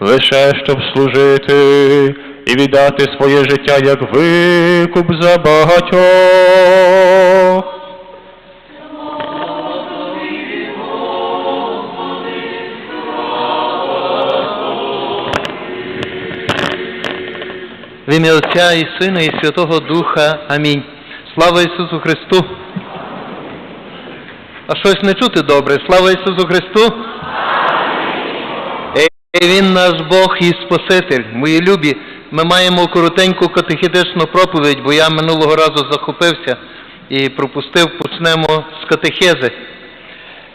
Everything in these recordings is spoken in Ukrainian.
лише щоб служити і віддати своє життя як викуп за багатьох. В ім'я Отця і Сина, і Святого Духа. Амінь. Слава Ісусу Христу! А щось не чути добре. Слава Ісусу Христу! Ей, Він наш Бог і Спаситель. Мої любі, ми маємо коротеньку катехетичну проповідь, бо я минулого разу захопився і пропустив, почнемо з катехези.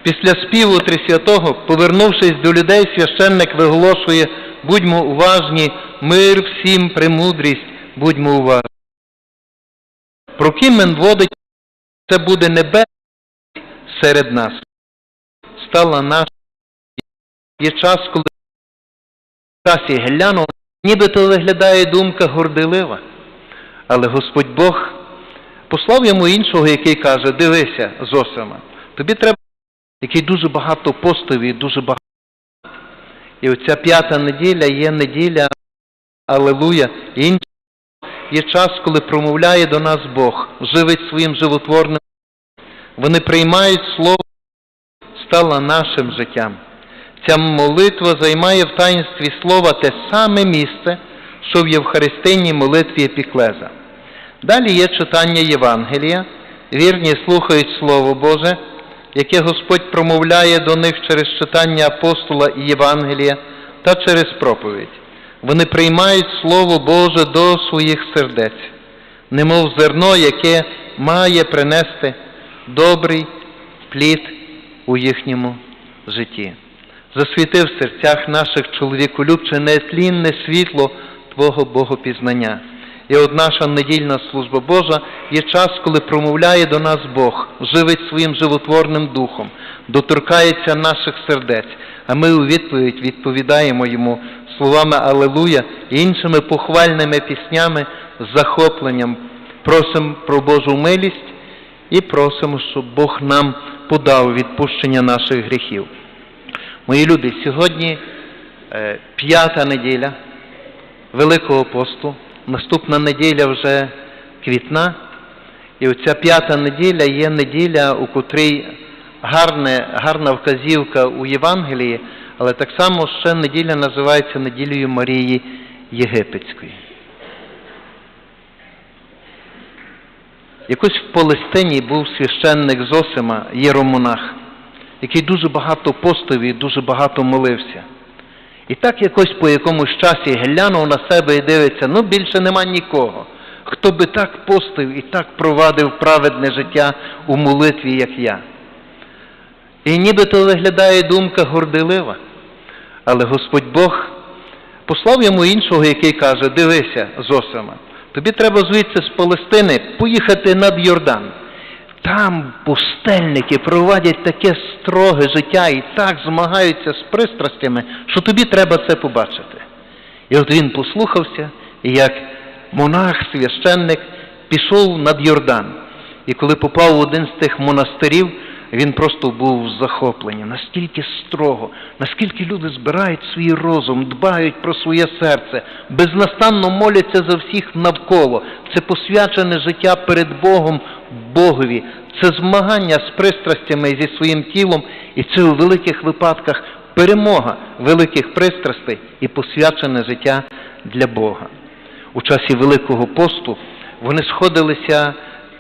Після співу Трисвятого, повернувшись до людей, священник виголошує будьмо уважні, мир всім, премудрість, будьмо уважні. Прокімен водить, це буде небес серед нас. Стала наша. Є час, коли в часі гляну, нібито виглядає думка горделива. Але Господь Бог послав йому іншого, який каже, дивися, Зосима, тобі треба який дуже багато постів і дуже багато. І оця п'ята неділя є неділя, Алелуя, інша є час, коли промовляє до нас Бог, живить своїм животворним. Вони приймають слово, стала нашим життям. Ця молитва займає в таїнстві слова те саме місце, що в Євхаристинній молитві Епіклеза. Далі є читання Євангелія, вірні слухають Слово Боже, яке Господь промовляє до них через читання апостола і Євангелія та через проповідь. Вони приймають Слово Боже до своїх сердець, немов зерно, яке має принести добрий плід у їхньому житті. Засвіти в серцях наших чоловіколюбче нетлінне світло Твого Богопізнання. І от наша недільна служба Божа є час, коли промовляє до нас Бог, живить своїм животворним духом, доторкається наших сердець, а ми у відповідь відповідаємо йому словами Алелуя і іншими похвальними піснями з захопленням. Просимо про Божу милість і просимо, щоб Бог нам подав відпущення наших гріхів. Мої любі, сьогодні е, п'ята неділя Великого посту. Наступна неділя вже квітна. І оця п'ята неділя є неділя, у котрій гарне, гарна вказівка у Євангелії, але так само ще неділя називається неділею Марії Єгипетської. Якось в Палестині був священник Зосима, єромонах, який дуже багато постив і дуже багато молився. І так якось по якомусь часі глянув на себе і дивиться, ну більше нема нікого, хто би так постив і так провадив праведне життя у молитві, як я. І нібито виглядає думка горделива. Але Господь Бог послав йому іншого, який каже, дивися, Зосима, тобі треба звідси з Палестини поїхати над Йордан. Там пустельники проводять таке строге життя і так змагаються з пристрастями, що тобі треба це побачити. І от він послухався, і як монах, священник, пішов над Йордан. І коли попав в один з тих монастирів, він просто був в захопленні. Настільки строго, наскільки люди збирають свій розум, дбають про своє серце, безнастанно моляться за всіх навколо. Це посвячене життя перед Богом Богові. Це змагання з пристрастями зі своїм тілом, і це у великих випадках перемога великих пристрастей і посвячене життя для Бога. У часі Великого посту вони сходилися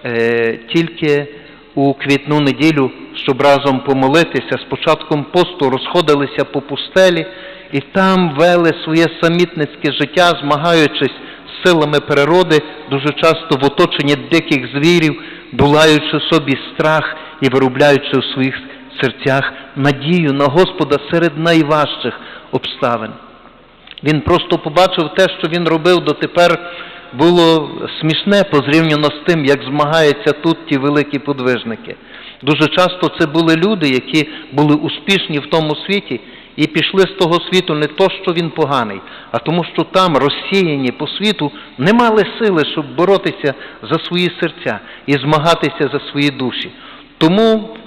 е, тільки у квітну неділю, щоб разом помолитися. З початком посту розходилися по пустелі і там вели своє самітницьке життя, змагаючись з силами природи, дуже часто в оточенні диких звірів, долаючи собі страх і виробляючи у своїх серцях надію на Господа серед найважчих обставин. Він просто побачив те, що він робив дотепер, було смішне порівняно з тим, як змагаються тут ті великі подвижники. Дуже часто це були люди, які були успішні в тому світі і пішли з того світу не то, що він поганий, а тому, що там розсіяні по світу не мали сили, щоб боротися за свої серця і змагатися за свої душі. Тому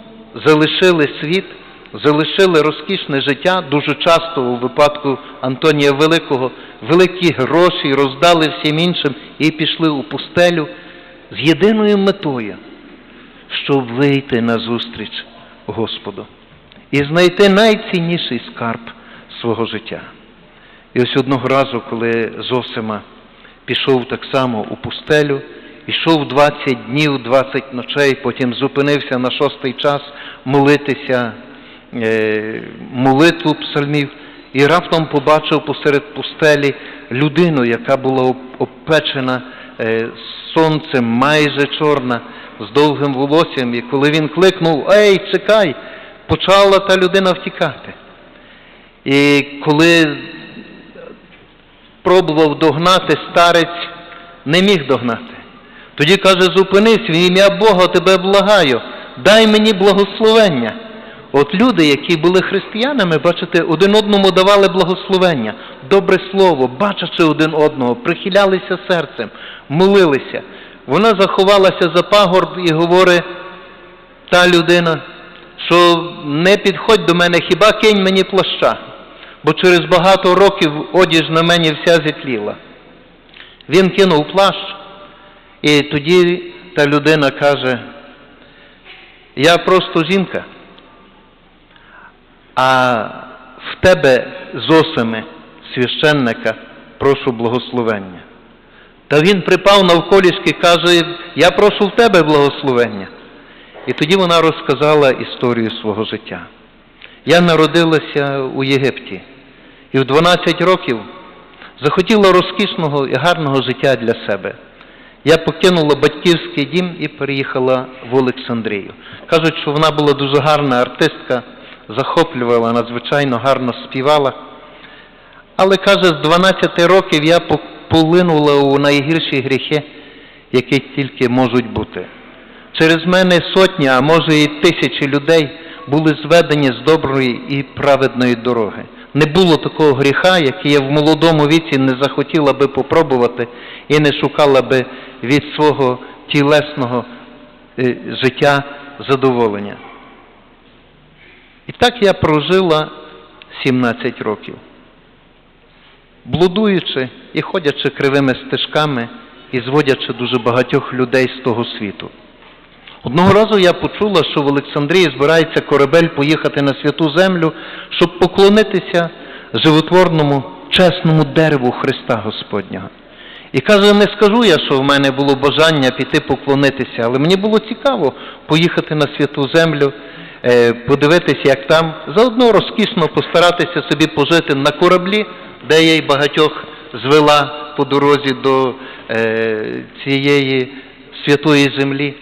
залишили світ, залишили розкішне життя. Дуже часто у випадку Антонія Великого великі гроші роздали всім іншим і пішли у пустелю з єдиною метою, щоб вийти на зустріч Господу і знайти найцінніший скарб свого життя. І ось одного разу, коли Зосима пішов так само у пустелю, йшов 20 днів, 20 ночей, потім зупинився на шостий час молитися молитву псальмів, і раптом побачив посеред пустелі людину, яка була обпечена е, сонцем, майже чорна, з довгим волоссям. І коли він кликнув Ей, чекай! почала та людина втікати. І коли пробував догнати, старець не міг догнати. Тоді каже, зупинись, в ім'я Бога тебе благаю, дай мені благословення. От люди, які були християнами, бачите, один одному давали благословення, добре слово, бачачи один одного, прихилялися серцем, молилися. Вона заховалася за пагорб і говорить, та людина, що не підходь до мене, хіба кинь мені плаща, бо через багато років одіж на мені вся зітліла. Він кинув плащ, і тоді та людина каже, я просто жінка, а в тебе зосими священника прошу благословення. Та він припав навколішки, каже, я прошу в тебе благословення. І тоді вона розказала історію свого життя. Я народилася у Єгипті і в 12 років захотіла розкішного і гарного життя для себе. Я покинула батьківський дім і переїхала в Олександрію. Кажуть, що вона була дуже гарна артистка, захоплювала, надзвичайно гарно співала. Але каже, з 12 років я полинула у найгірші гріхи, які тільки можуть бути. Через мене сотні, а може і тисячі людей були зведені з доброї і праведної дороги. Не було такого гріха, який я в молодому віці не захотіла би попробувати і не шукала би від свого тілесного е, життя задоволення. І так я прожила 17 років, блудуючи і ходячи кривими стежками і зводячи дуже багатьох людей з того світу. Одного разу я почула, що в Олександрії збирається корабель поїхати на святу землю, щоб поклонитися животворному чесному дереву Христа Господнього. І каже, не скажу я, що в мене було бажання піти поклонитися, але мені було цікаво поїхати на святу землю, подивитися, як там, заодно розкішно постаратися собі пожити на кораблі, де я й багатьох звела по дорозі до е, цієї святої землі.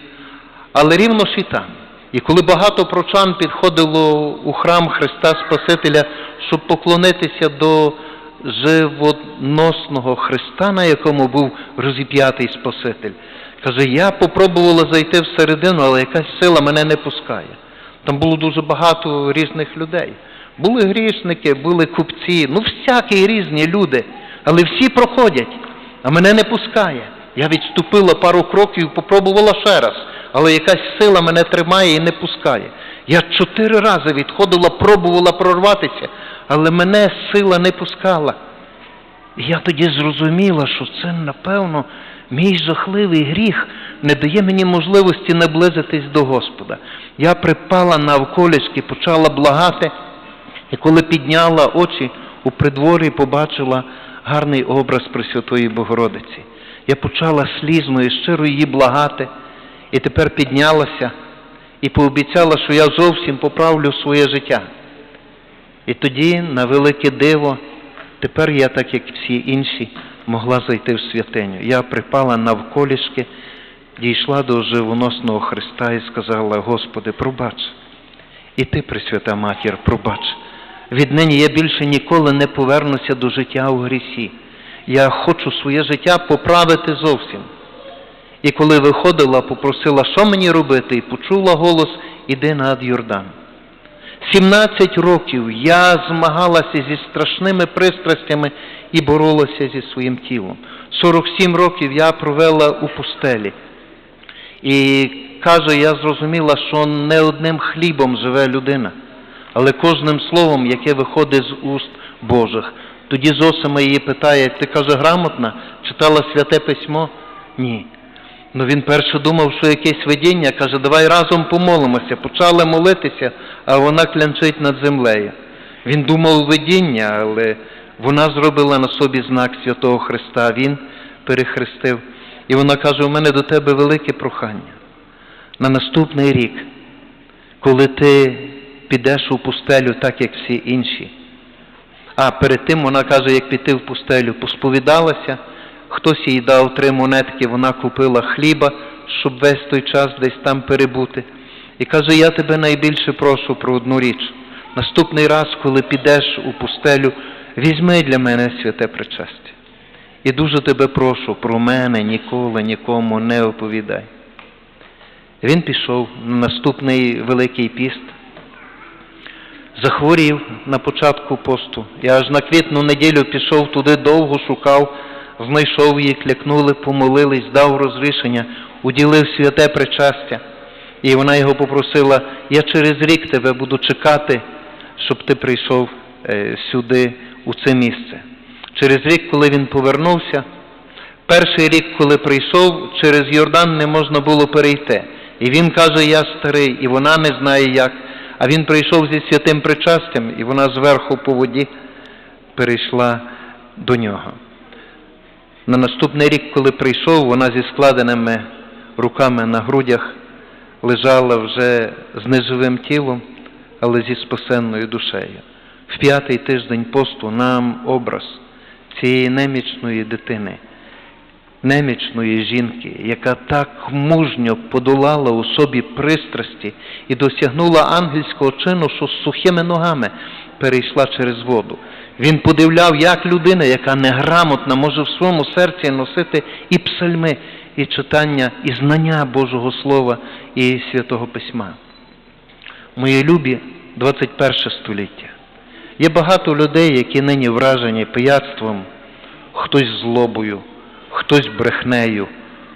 Але рівно ж і там. І коли багато прочан підходило у храм Христа Спасителя, щоб поклонитися до живоносного Христа, на якому був розіп'ятий Спаситель, каже, я попробувала зайти всередину, але якась сила мене не пускає. Там було дуже багато різних людей. Були грішники, були купці, ну всякі різні люди, але всі проходять, а мене не пускає. Я відступила пару кроків, попробувала ще раз, але якась сила мене тримає і не пускає. Я чотири рази відходила, пробувала прорватися, але мене сила не пускала. І я тоді зрозуміла, що це, напевно, мій жахливий гріх не дає мені можливості наблизитись до Господа. Я припала навколішки, почала благати, і коли підняла очі у придворі, побачила гарний образ Пресвятої Богородиці. Я почала слізно і щиро її благати, і тепер піднялася і пообіцяла, що я зовсім поправлю своє життя. І тоді, на велике диво, тепер я, так як всі інші, могла зайти в святиню. Я припала навколішки, дійшла до живоносного Христа і сказала, Господи, пробач. І ти, Пресвята Матір, пробач. Віднині я більше ніколи не повернуся до життя у грісі. Я хочу своє життя поправити зовсім. І коли виходила, попросила, що мені робити, і почула голос іди над Йордан. 17 років я змагалася зі страшними пристрастями і боролася зі своїм тілом. 47 років я провела у пустелі. І каже, я зрозуміла, що не одним хлібом живе людина, але кожним словом, яке виходить з уст Божих. Тоді Зосима її питає, ти каже, грамотна, читала святе письмо? Ні. Ну він перше думав, що якесь видіння, каже, давай разом помолимося. Почали молитися, а вона клянчить над землею. Він думав видіння, але вона зробила на собі знак Святого Христа, він перехрестив. І вона каже, у мене до тебе велике прохання. На наступний рік, коли ти підеш у пустелю, так як всі інші. А перед тим вона каже, як піти в пустелю, посповідалася, хтось їй дав три монетки, вона купила хліба, щоб весь той час десь там перебути. І каже, я тебе найбільше прошу про одну річ. Наступний раз, коли підеш у пустелю, візьми для мене святе причастя. І дуже тебе прошу, про мене ніколи нікому не оповідай. Він пішов на наступний Великий піст, захворів на початку посту. Я аж на квітну неділю пішов туди довго шукав, знайшов її, клякнули, помолились, дав розрішення, уділив святе причастя. І вона його попросила, я через рік тебе буду чекати, щоб ти прийшов е, сюди, у це місце. Через рік, коли він повернувся, перший рік, коли прийшов, через Йордан не можна було перейти. І він каже, я старий, і вона не знає як. А він прийшов зі святим причастям, і вона зверху по воді перейшла до нього. На наступний рік, коли прийшов, вона зі складеними руками на грудях лежала вже з неживим тілом, але зі спасенною душею. В п'ятий тиждень посту нам образ цієї немічної дитини, немічної жінки, яка так мужньо подолала у собі пристрасті і досягнула ангельського чину, що з сухими ногами перейшла через воду. Він подивляв, як людина, яка неграмотна, може в своєму серці носити і псальми, і читання, і знання Божого Слова, і Святого Письма. Мої любі 21 століття. Є багато людей, які нині вражені пияцтвом, хтось злобою, хтось брехнею,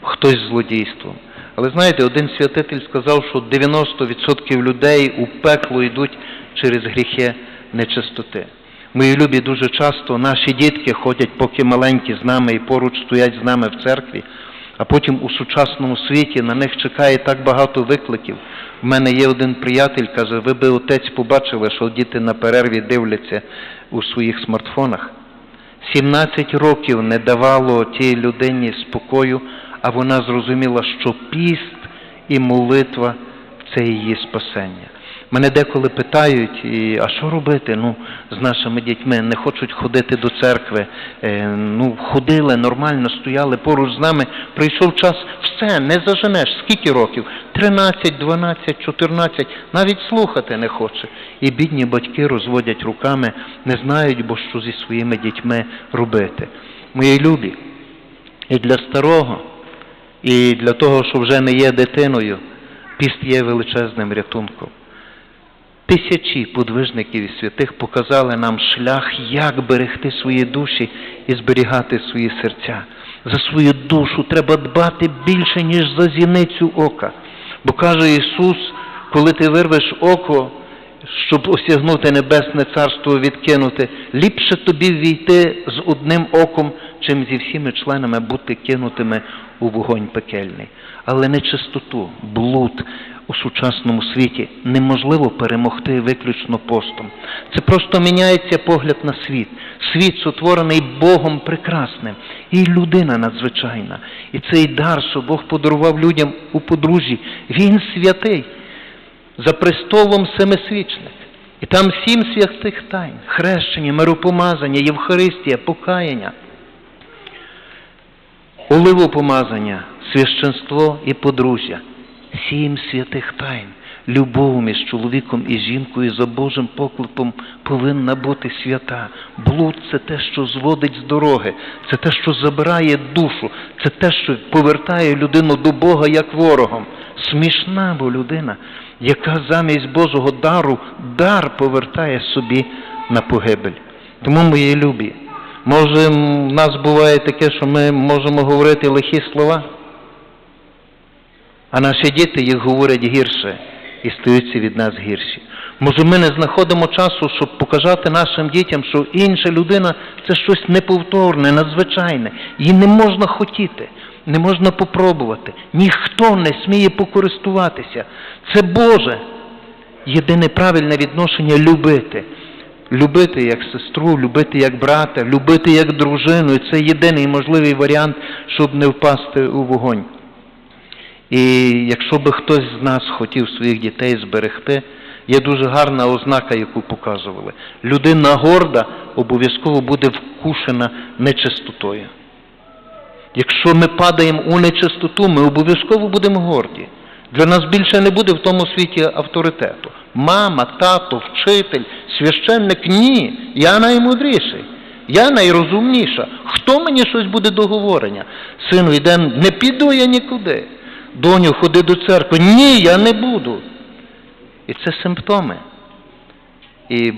хтось злодійством. Але знаєте, один святитель сказав, що 90% людей у пекло йдуть через гріхи нечистоти. Мої любі дуже часто наші дітки ходять, поки маленькі з нами і поруч стоять з нами в церкві, а потім у сучасному світі на них чекає так багато викликів. У мене є один приятель, каже, ви би отець побачили, що діти на перерві дивляться у своїх смартфонах. 17 років не давало тій людині спокою, а вона зрозуміла, що піст і молитва це її спасення. Мене деколи питають, і, а що робити ну, з нашими дітьми? Не хочуть ходити до церкви. Е, ну, ходили нормально, стояли поруч з нами. Прийшов час, все, не заженеш. Скільки років? 13, 12, 14, навіть слухати не хоче. І бідні батьки розводять руками, не знають, бо що зі своїми дітьми робити. Мої любі, і для старого, і для того, що вже не є дитиною, піст є величезним рятунком. Тисячі подвижників і святих показали нам шлях, як берегти свої душі і зберігати свої серця. За свою душу треба дбати більше, ніж за зіницю ока. Бо каже Ісус, коли ти вирвеш око, щоб осягнути небесне царство відкинути, ліпше тобі війти з одним оком, чим зі всіми членами бути кинутими у вогонь пекельний. Але нечистоту, блуд у сучасному світі неможливо перемогти виключно постом. Це просто міняється погляд на світ. Світ сотворений Богом прекрасним, і людина надзвичайна. І цей дар, що Бог подарував людям у подружжі, він святий за престолом семисвічник. І там сім святих тайн, хрещення, миропомазання, Євхаристія, покаяння, оливопомазання, священство і подружжя. Сім святих тайн. Любов між чоловіком і жінкою за Божим покликом повинна бути свята. Блуд це те, що зводить з дороги, це те, що забирає душу, це те, що повертає людину до Бога як ворогом. Смішна бо людина, яка замість Божого дару дар повертає собі на погибель. Тому, мої любі, може, в нас буває таке, що ми можемо говорити лихі слова, а наші діти їх говорять гірше і стаються від нас гірші. Може, ми не знаходимо часу, щоб показати нашим дітям, що інша людина це щось неповторне, надзвичайне. Її не можна хотіти, не можна попробувати. Ніхто не сміє покористуватися. Це Боже. Єдине правильне відношення любити. Любити як сестру, любити як брата, любити як дружину. І це єдиний можливий варіант, щоб не впасти у вогонь. І якщо би хтось з нас хотів своїх дітей зберегти, є дуже гарна ознака, яку показували. Людина горда обов'язково буде вкушена нечистотою. Якщо ми падаємо у нечистоту, ми обов'язково будемо горді. Для нас більше не буде в тому світі авторитету. Мама, тато, вчитель, священник ні. Я наймудріший. Я найрозумніша. Хто мені щось буде до говорення? Сину, йде, не піду я нікуди. Доню, ходи до церкви. Ні, я не буду. І це симптоми. І